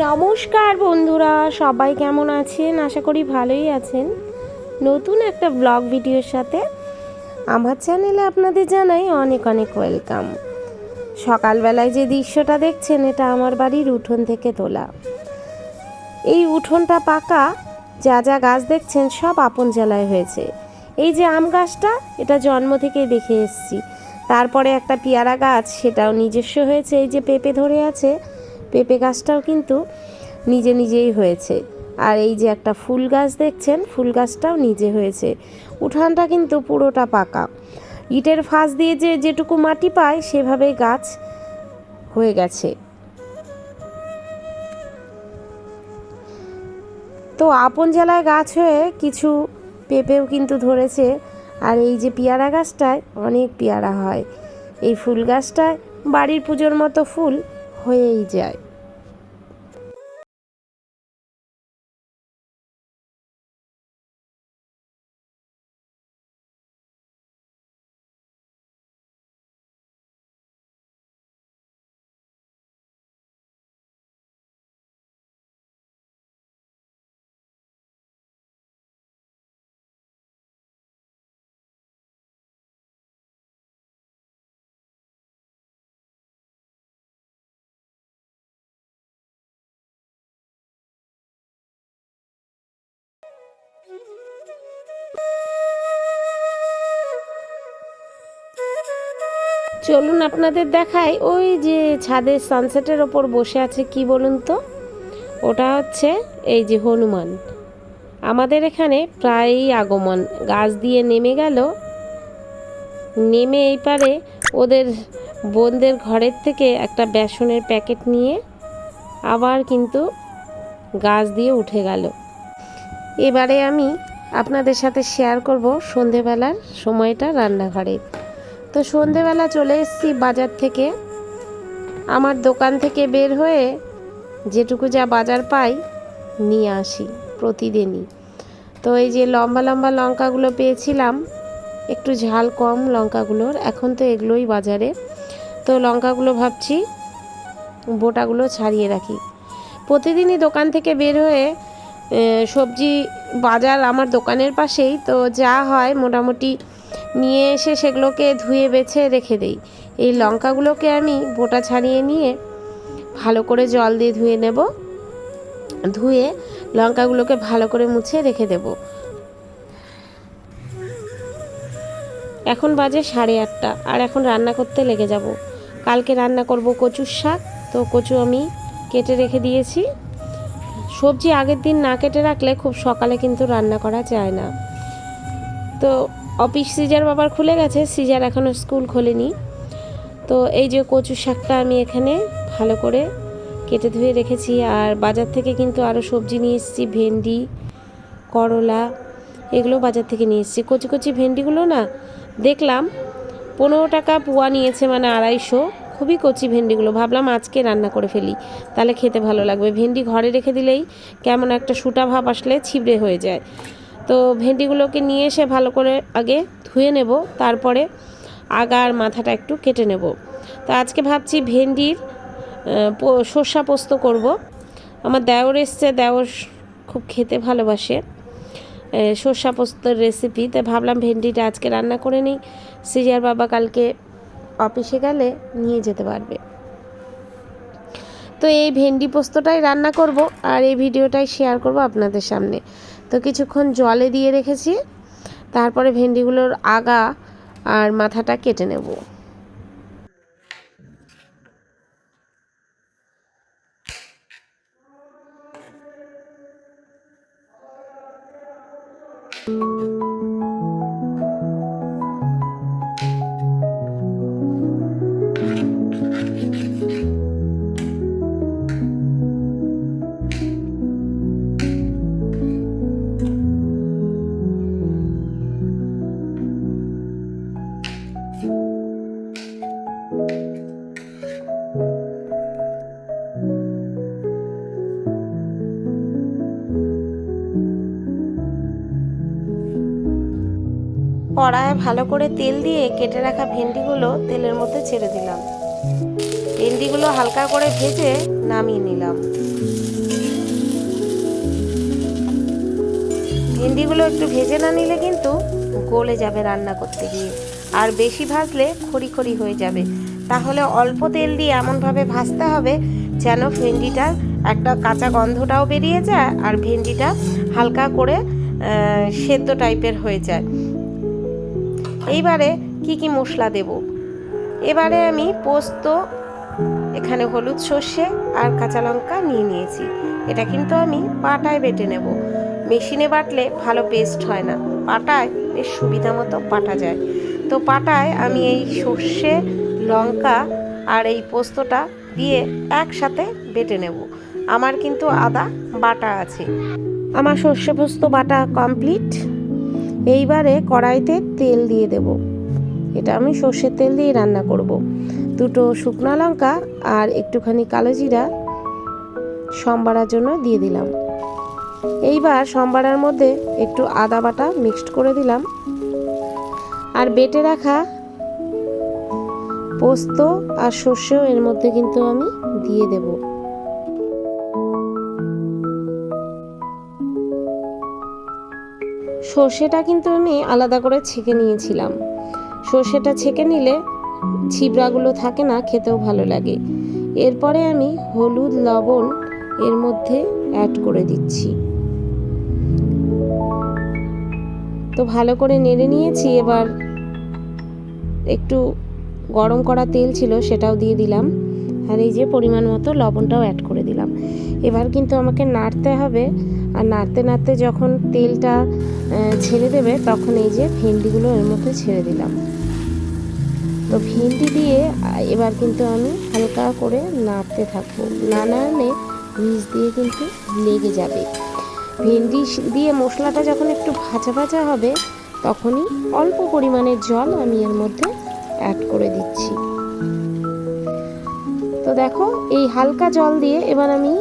নমস্কার বন্ধুরা, সবাই কেমন আছেন? আশা করি ভালোই আছেন। নতুন একটা ব্লগ ভিডিওর সাথে আমার চ্যানেলে আপনাদের জানাই অনেক অনেক ওয়েলকাম সকালবেলায় যে দৃশ্যটা দেখছেন, এটা আমার বাড়ির উঠোন থেকে তোলা। এই উঠোনটা পাকা, যা যা গাছ দেখছেন সব আপন জেলায় হয়েছে। এই যে আম গাছটা, এটা জন্ম থেকেই দেখে এসেছি। তারপরে একটা পেয়ারা গাছ, সেটাও নিজস্ব হয়েছে, এই যে পেঁপে ধরে আছে। পেঁপে গাছটাও কিন্তু নিজে নিজেই হয়েছে। আর এই যে একটা ফুল গাছ দেখছেন, ফুল গাছটাও নিজে হয়েছে। উঠানটা কিন্তু পুরোটা পাকা। ইটের ফাঁস দিয়ে যে যেটুকু মাটি পায়, সেভাবেই গাছ হয়ে গেছে। তো আপন জেলায় গাছ হয়ে কিছু পেঁপেও কিন্তু ধরেছে। আর এই যে পেয়ারা গাছটায় অনেক পেয়ারা হয়। এই ফুল গাছটায় বাড়ির পুজোর মতো ফুল হয়েই যায় চলুন আপনাদের দেখাই, ওই যে ছাদের সানসেটের ওপর বসে আছে কি বলুন তো? ওটা হচ্ছে এই যে হনুমান। আমাদের এখানে প্রায়ই আগমন। গাছ দিয়ে নেমে গেল। নেমে এই পারে ওদের বোনদের ঘরের থেকে একটা বেসনের প্যাকেট নিয়ে আবার কিন্তু গাছ দিয়ে উঠে গেল। এবারে আমি আপনাদের সাথে শেয়ার করব সন্ধেবেলার সময়টা রান্নাঘরে। তো সন্ধেবেলা চলে এসেছি বাজার থেকে। আমার দোকান থেকে বের হয়ে যেটুকু যা বাজার পাই নিয়ে আসি প্রতিদিনই। তো এই যে লম্বা লম্বা লঙ্কাগুলো পেয়েছিলাম, একটু ঝাল কম লঙ্কাগুলোর, এখন তো এগুলোই বাজারে। তো লঙ্কাগুলো ভাবছি বোটাগুলো ছাড়িয়ে রাখি। প্রতিদিনই দোকান থেকে বের হয়ে সবজি বাজার আমার দোকানের পাশেই। তো যা হয় মোটামুটি নিয়ে এসে সেগুলোকে ধুয়ে বেছে রেখে দেই। এই লঙ্কাগুলোকে আমি বোটা ছাড়িয়ে নিয়ে ভালো করে জল দিয়ে ধুয়ে নেব। ধুয়ে লঙ্কাগুলোকে ভালো করে মুছে রেখে দেব। এখন বাজে সাড়ে আটটা আর এখন রান্না করতে লেগে যাব। কালকে রান্না করব কচুর শাক, তো কচু আমি কেটে রেখে দিয়েছি। সবজি আগের দিন না কেটে রাখলে খুব সকালে কিন্তু রান্না করা যায় না। তো অফিস সিজার বাবার খুলে গেছে, সিজার এখনও স্কুল খোলেনি। তো এই যে কচু শাকটা আমি এখানে ভালো করে কেটে ধুয়ে রেখেছি, আর বাজার থেকে কিন্তু আরও সবজি নিয়ে এসেছি, ভেন্ডি, করলা, এগুলো বাজার থেকে নিয়ে এসেছি। কচি কচি ভেন্ডিগুলো না, দেখলাম পনেরো টাকা পোয়া নিয়েছে মানে আড়াইশো। খুবই কচি ভেন্ডিগুলো, ভাবলাম আজকে রান্না করে ফেলি, তাহলে খেতে ভালো লাগবে। ভেন্ডি ঘরে রেখে দিলেই কেমন একটা সুটা ভাব আসলে ছিবড়ে হয়ে যায়। তো ভেন্ডিগুলোকে নিয়ে এসে ভালো করে আগে ধুয়ে নেব, তারপরে আগার মাথাটা একটু কেটে নেব। তো আজকে ভাবছি ভেন্ডির সর্ষা পোস্ত করব। আমার দেওর এসছে, দেওর খুব খেতে ভালোবাসে সর্ষা পোস্তর রেসিপি তাই ভাবলাম ভেন্ডিটা আজকে রান্না করে নিই। সিজার বাবা কালকে অফিসে গেলে নিয়ে যেতে পারবে। তো এই ভেন্ডি পোস্তটাই রান্না করব আর এই ভিডিওটাই শেয়ার করব আপনাদের সামনে। তো কিছুক্ষণ জলে দিয়ে রেখেছি। তারপরে ভেন্ডিগুলোর আগা আর মাথাটা কেটে নেব। কড়ায় ভালো করে তেল দিয়ে কেটে রাখা ভেন্ডিগুলো তেলের মধ্যে ছেড়ে দিলাম। ভেন্ডিগুলো হালকা করে ভেজে নামিয়ে নিলাম। ভেন্ডিগুলো একটু ভেজে না নিলে কিন্তু গলে যাবে রান্না করতে গিয়ে। আর বেশি ভাজলে খড়ি খড়ি হয়ে যাবে। তাহলে অল্প তেল দিয়ে এমনভাবে ভাজতে হবে যেন ভেন্ডিটা একটা কাঁচা গন্ধটাও বেরিয়ে যায় আর ভেন্ডিটা হালকা করে সেদ্ধ টাইপের হয়ে যায়। এইবারে কি কি মশলা দেব? এবারে আমি পোস্ত, এখানে হলুদ সর্ষে আর কাঁচা লঙ্কা নিয়ে নিয়েছি। এটা কিন্তু আমি পাটায় বেটে নেব। মেশিনে বাটলে ভালো পেস্ট হয় না। পাটায় বেশ সুবিধা মতো বাটা যায়। তো পাটায় আমি এই সর্ষে, লঙ্কা আর এই পোস্তটা দিয়ে একসাথে বেটে নেব। আমার কিন্তু আদা বাটা আছে। আমার সর্ষে পোস্ত বাটা কমপ্লিট এইবারে কড়াইতে তেল দিয়ে দেব। এটা আমি সর্ষের তেল দিয়ে রান্না করব। দুটো শুকনো লঙ্কা আর একটুখানি কালো জিরা সম্বারার জন্য দিয়ে দিলাম। এইবার সম্বারার মধ্যে একটু আদা বাটা মিক্সড করে দিলাম। আর বেটে রাখা পোস্ত আর সর্ষেও এর মধ্যে কিন্তু আমি দিয়ে দেব। সর্ষেটা কিন্তু আমি আলাদা করে ছেঁকে নিয়েছিলাম। সর্ষেটা ছেঁকে নিলে ছিবড়াগুলো থাকে না, খেতেও ভালো লাগে। এরপরে আমি হলুদ, লবণ এর মধ্যে অ্যাড করে দিচ্ছি। তো ভালো করে নেড়ে নিয়েছি, এবার একটু গরম করা তেল ছিল সেটাও দিয়ে দিলাম। আর এই যে পরিমাণ মতো লবণটাও অ্যাড করে দিলাম। এবার কিন্তু আমাকে নাড়তে হবে আর নাড়তে নাড়তে যখন তেলটা ছেড়ে দেবে, তখন এই যে ভেন্ডিগুলো এর মধ্যে ছেড়ে দিলাম। তো ভেন্ডি দিয়ে, এবার কিন্তু আমি হালকা করে নাড়তে থাকব। না নাড়লে নিচ দিয়ে কিন্তু লেগে যাবে। ভেন্ডি দিয়ে মশলাটা যখন একটু ভাজা ভাজা হবে, তখনই অল্প পরিমাণের জল আমি এর মধ্যে অ্যাড করে দিচ্ছি। তো দেখো, এই হালকা জল দিয়ে এবার আমি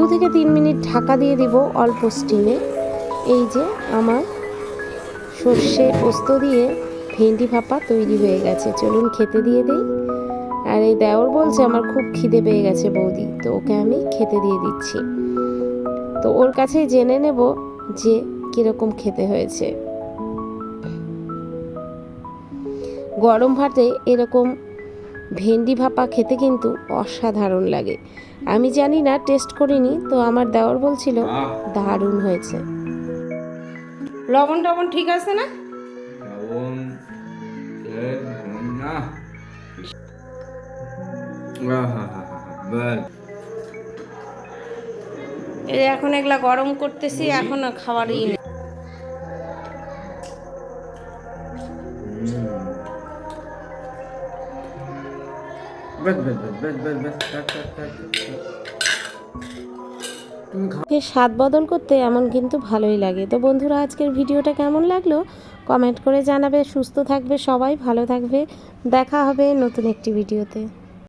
দু থেকে তিন মিনিট ঢাকা দিয়ে দিব অল্প স্টিমে এই যে আমার সর্ষে পোস্ত দিয়ে ভেন্ডি ভাপা তৈরি হয়ে গেছে। চলুন খেতে দিয়ে দিই। আর এই দেওর বলছে আমার খুব খিদে পেয়ে গেছে বৌদি, তো ওকে আমি খেতে দিয়ে দিচ্ছি। তো ওর কাছেই জেনে নেব যে কীরকম খেতে হয়েছে। গরম ভাতে এরকম ভেন্ডি ভাপা খেতে কিন্তু অসাধারণ লাগে। আমি জানি না টেস্ট করিনি তো আমার দেওয়ার বলছিল দারুণ হয়েছে। লবণ টবণ ঠিক আছে না? এখন এগুলা গরম করতেছি এখন খাবারই নেই। স্বাদ বদল করতে এমন কিন্তু ভালোই লাগে। তো বন্ধুরা, আজকের ভিডিওটা কেমন লাগল? কমেন্ট করে জানাবে। সুস্থ থাকবে সবাই, ভালো থাকবে। দেখা হবে নতুন একটি ভিডিওতে।